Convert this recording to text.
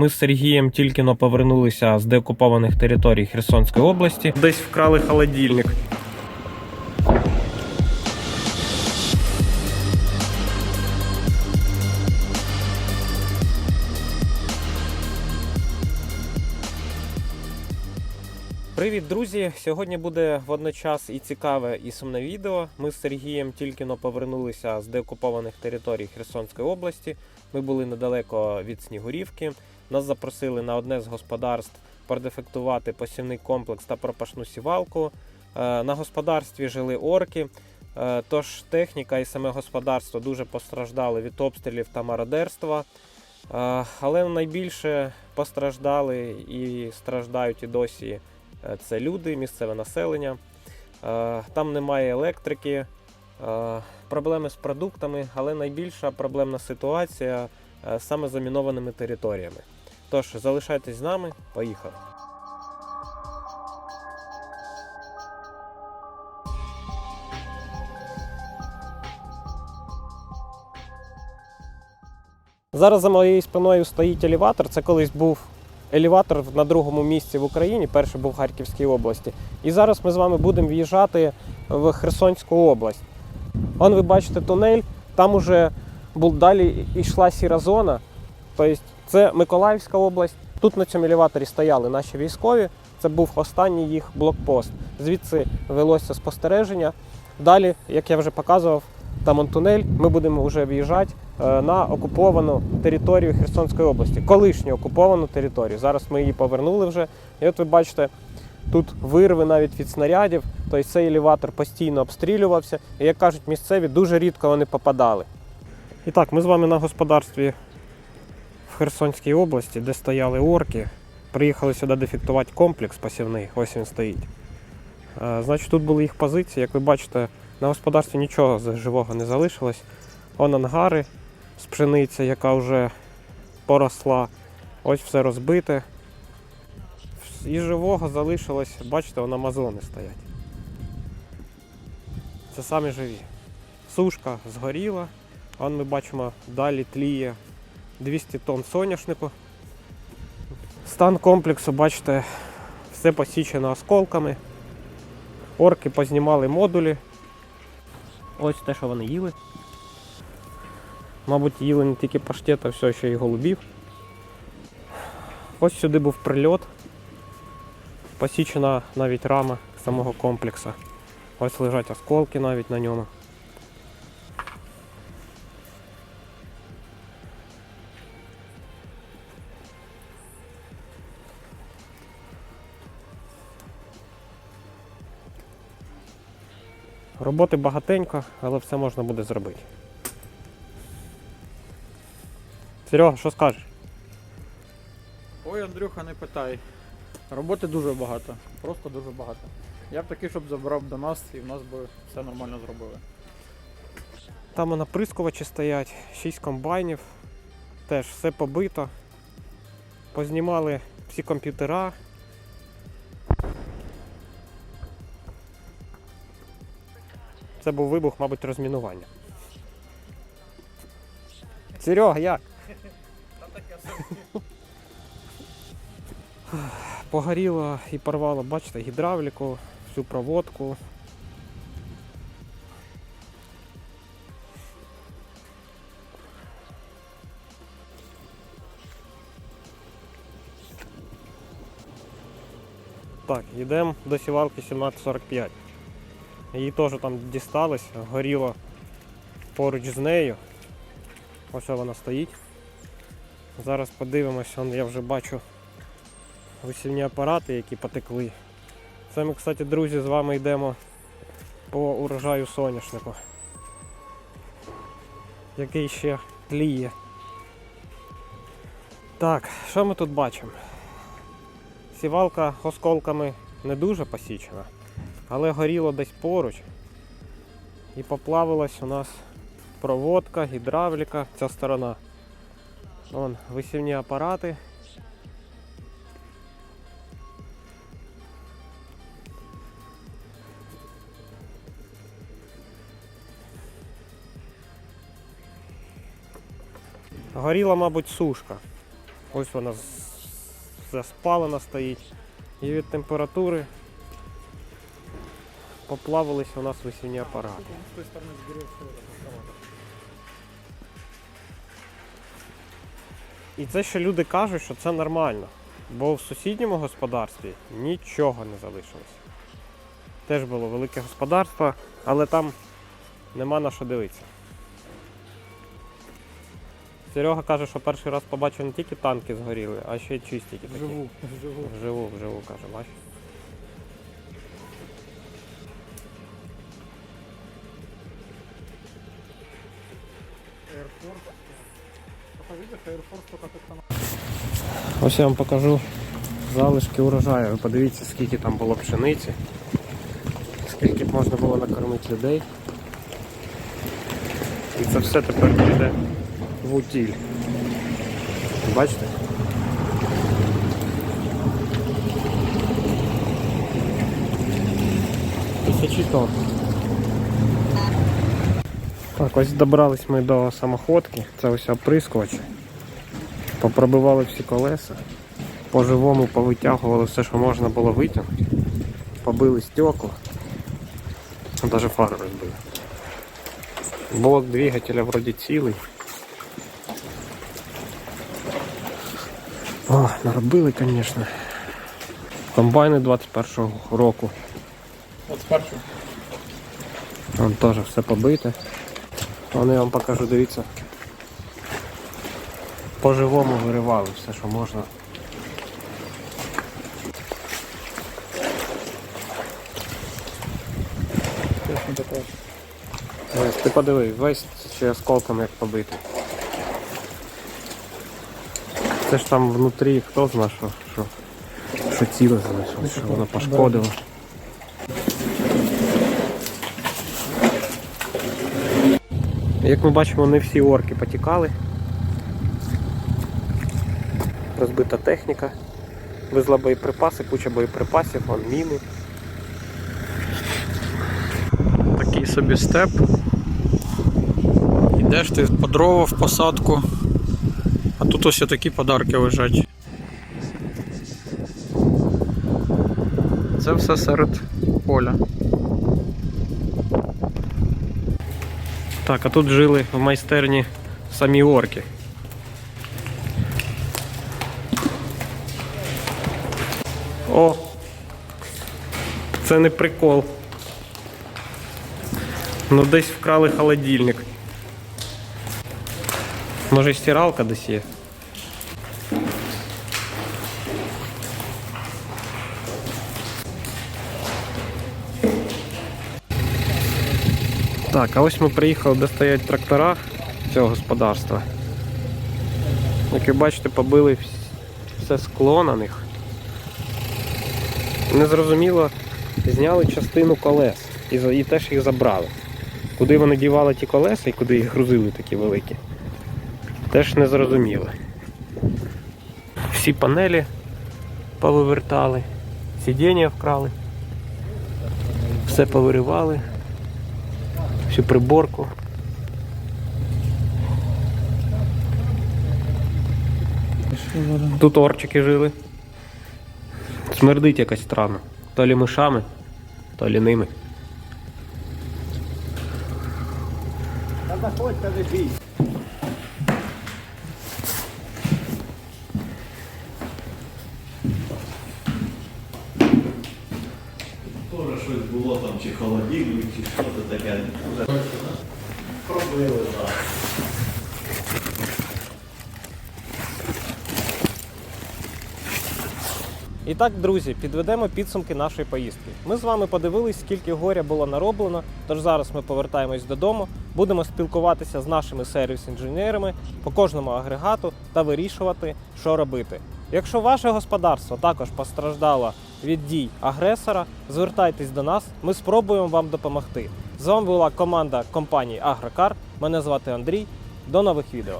Ми з Сергієм тільки но повернулися з деокупованих територій Херсонської області. Десь вкрали холодильник. Привіт, друзі! Сьогодні буде водночас і цікаве, і сумне відео. Ми з Сергієм тільки но повернулися з деокупованих територій Херсонської області. Ми були недалеко від Снігурівки. Нас запросили на одне з господарств продефектувати посівний комплекс та пропашну сівалку. Е, На господарстві жили орки, е, тож техніка і саме господарство дуже постраждали від обстрілів та мародерства. Е, Але найбільше постраждали і страждають і досі це люди, місцеве населення. Там немає електрики, проблеми з продуктами, але найбільша проблемна ситуація саме замінованими територіями. Тож залишайтесь з нами, поїхали. Зараз за моєю спиною стоїть елеватор. Це колись був елеватор на другому місці в Україні, перший був в Харківській області. І зараз ми з вами будемо в'їжджати в Херсонську область. Вон ви бачите тунель, там уже далі йшла сіра зона. Тобто це Миколаївська область. Тут на цьому елеваторі стояли наші військові. Це був останній їх блокпост. Звідси велося спостереження. Далі, як я вже показував, там он тунель. Ми будемо вже в'їжджати е, на окуповану територію Херсонської області, колишню окуповану територію. Зараз ми її повернули вже. І от ви бачите, тут вирви навіть від снарядів. Тобто цей елеватор постійно обстрілювався. І як кажуть місцеві, дуже рідко вони попадали. І так, ми з вами на господарстві в Херсонській області, де стояли орки. Приїхали сюди дефектувати комплекс посівний, ось він стоїть. Е, Значить, тут були їх позиції, як ви бачите, на господарстві нічого живого не залишилось. Вон ангари з пшениці, яка вже поросла. Ось все розбите. І живого залишилось, бачите, вон амазони стоять. Це самі живі. Сушка згоріла. Вон ми бачимо, далі тліє 200 тонн соняшнику. Стан комплексу, бачите, все посічено осколками. Орки познімали модулі. Ось те, що вони їли. Мабуть, їли не тільки паштет, а все ще й голубів. Ось сюди був прильот. Посічена навіть рама самого комплексу. Ось лежать осколки навіть на ньому. Роботи багатенько, але все можна буде зробити. Серега, що скажеш? Ой, Андрюха, не питай. Роботи дуже багато. Просто дуже багато. Я б такий, щоб забрав до нас і в нас би все нормально зробили. Там наприскувачі стоять, 6 комбайнів, теж все побито. Познімали всі комп'ютера. Це був вибух, мабуть, розмінування. Серега, як? Погоріло і порвало, бачите, гідравліку, всю проводку. Так, йдемо до сівалки 1745. Її теж там дісталось, горіло поруч з нею. Ось вона стоїть. Зараз подивимося, я вже бачу висівні апарати, які потекли. Це ми, кстати, друзі, з вами йдемо по урожаю соняшнику, який ще тліє. Так, що ми тут бачимо? Сівалка осколками не дуже посічена, але горіло десь поруч. І поплавилась у нас проводка, гідравліка, ця сторона. Вон висівні апарати. Горіла, мабуть, сушка. Ось вона заспалена стоїть. І від температури поплавилися у нас весільні апарати. І це ще люди кажуть, що це нормально. Бо в сусідньому господарстві нічого не залишилось. Теж було велике господарство, але там нема на що дивитися. Серега каже, що перший раз побачив не тільки танки згоріли, а ще й чистики такі. Вживу, вживу. Вживу, вживу, каже, бачиш. Ось я вам покажу залишки урожаю. Ви подивіться, скільки там було пшениці, скільки б можна було накормити людей. І це все тепер піде в утіль. Бачите? Тисячі тонн. Так, ось добрались ми до самоходки. Це ось оприскувач. Попробивали всі колеса. По-живому повитягували все, що можна було витягнути. Побили стекла. Навіть фари розбили. Блок двигателя вроді цілий. О, наробили, звісно. Комбайни 21-го року. От спершу. Там теж все побите. Вони я вам покажу, дивіться. По-живому виривали все, що можна. Ти подиви, весь ще осколком як побитий. Це ж там внутрі хто знає, що, що, що ціле залишилось, що воно пошкодило. Як ми бачимо, не всі орки потікали. Розбита техніка, везла боєприпаси, куча боєприпасів, вон міни. Такий собі степ. Ідеш ти по дрова в посадку, а тут ось такі подарки лежать. Це все серед поля. Так, а тут жили в майстерні самі орки. О! Це не прикол. Ну десь вкрали холодильник. Може стиралка десь є. Так, а ось ми приїхали, де стоять трактора цього господарства. Як ви бачите, побили все скло на них. Незрозуміло, зняли частину колес і, і теж їх забрали. Куди вони дівали ті колеса і куди їх грузили такі великі, теж не зрозуміло. Всі панелі повивертали, сидіння вкрали, все повиривали всю приборку. Тут орчики жили. Смердить якось странно. То лі мишами, то лі ними. Тоже щось було там, чи холодильник, чи що то таке. Пробили, так. І так, друзі, підведемо підсумки нашої поїздки. Ми з вами подивились, скільки горя було нароблено. Тож зараз ми повертаємось додому, будемо спілкуватися з нашими сервіс-інженерами по кожному агрегату та вирішувати, що робити. Якщо ваше господарство також постраждало від дій агресора, звертайтесь до нас, ми спробуємо вам допомогти. З вами була команда компанії Агрокар. Мене звати Андрій. До нових відео.